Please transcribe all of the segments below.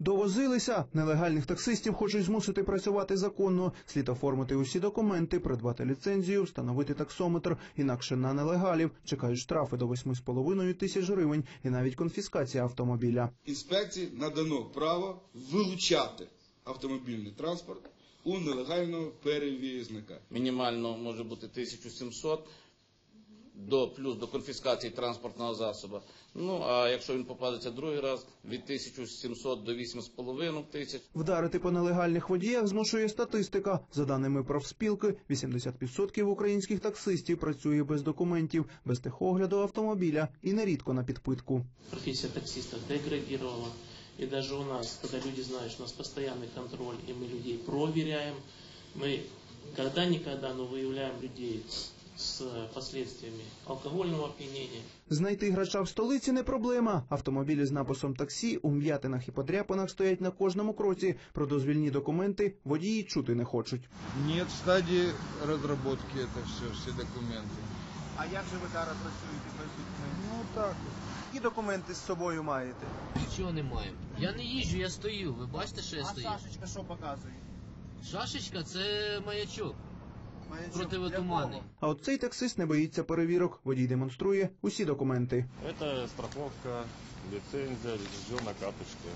Довозилися нелегальних таксистів хочуть змусити працювати законно. Слід оформити усі документи, придбати ліцензію, встановити таксометр. Інакше на нелегалів чекають штрафи до 8,5 тисяч гривень і навіть конфіскація автомобіля. інспекції надано право вилучати автомобільний транспорт у нелегального перевізника. мінімально може бути 1700 до плюс до конфіскації транспортного засобу. Ну а якщо він попадеться другий раз від 1700 до 8,5 тисяч. Вдарити по нелегальних водіях змушує статистика. За даними профспілки, 80% українських таксистів працює без документів, без техогляду автомобіля і нерідко на підпитку. профессия таксиста деградировала. И даже у нас, когда люди знают, что у нас постоянный контроль, и мы людей проверяем, мы когда-никогда, но выявляем людей с последствиями алкогольного опьянения, Знайти грача в столиці не проблема. Автомобілі з написом таксі у м'ятинах і подряпинах стоять на кожному кроці. Про дозвільні документи водії чути не хочуть. Нет в стадии разработки это все, все документы. А як же ви зараз працюєте? Ну так. Які документи з собою маєте? Нічого не маємо. Я не їжджу, я стою. Ви бачите, що я А стою? Сашечка що показує? Шашечка це маячок. Противотуманний. А от цей таксист не боїться перевірок. Водій демонструє усі документи. Это страховка, лицензия, лицензионная карточка.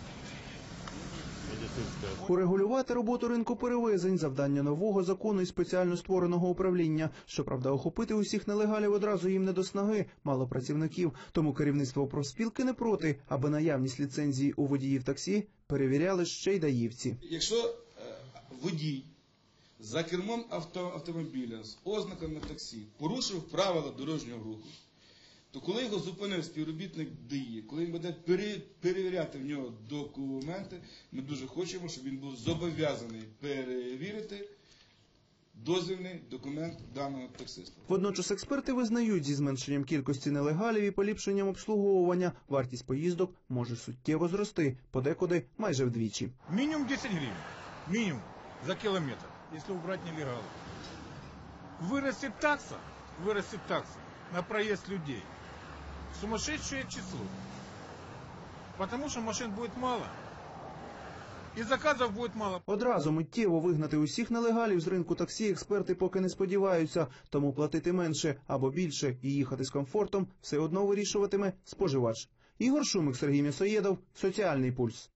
Урегулювати роботу ринку перевезень завдання нового закону і спеціально створеного управління. Щоправда, охопити усіх нелегалів одразу їм не до снаги, мало працівників. Тому керівництво профспілки не проти, аби наявність ліцензії у водіїв таксі перевіряли ще й даївці. Якщо е, водій за кермом авто, автомобіля з ознаками таксі порушив правила дорожнього руху, то коли його зупинив співробітник ДІ, коли він буде пере- перевіряти в нього документи, ми дуже хочемо, щоб він був зобов'язаний перевірити дозвільний документ даного таксиста. Водночас експерти визнають, зі зменшенням кількості нелегалів і поліпшенням обслуговування вартість поїздок може суттєво зрости, подекуди майже вдвічі. Минимум 10 гривен. Минимум. За километр, если убрать нелегалов. Вырастет такса, вырастет такса на проезд людей. Сумасшедшее число. Потому что машин будет мало. И заказов будет мало. Одразу миттєво вигнати усіх нелегалів з ринку таксі експерти поки не сподіваються, тому платити менше або більше і їхати з комфортом все одно вирішуватиме споживач. Ігор Шумик, Сергій Місоєдов, Соціальний пульс.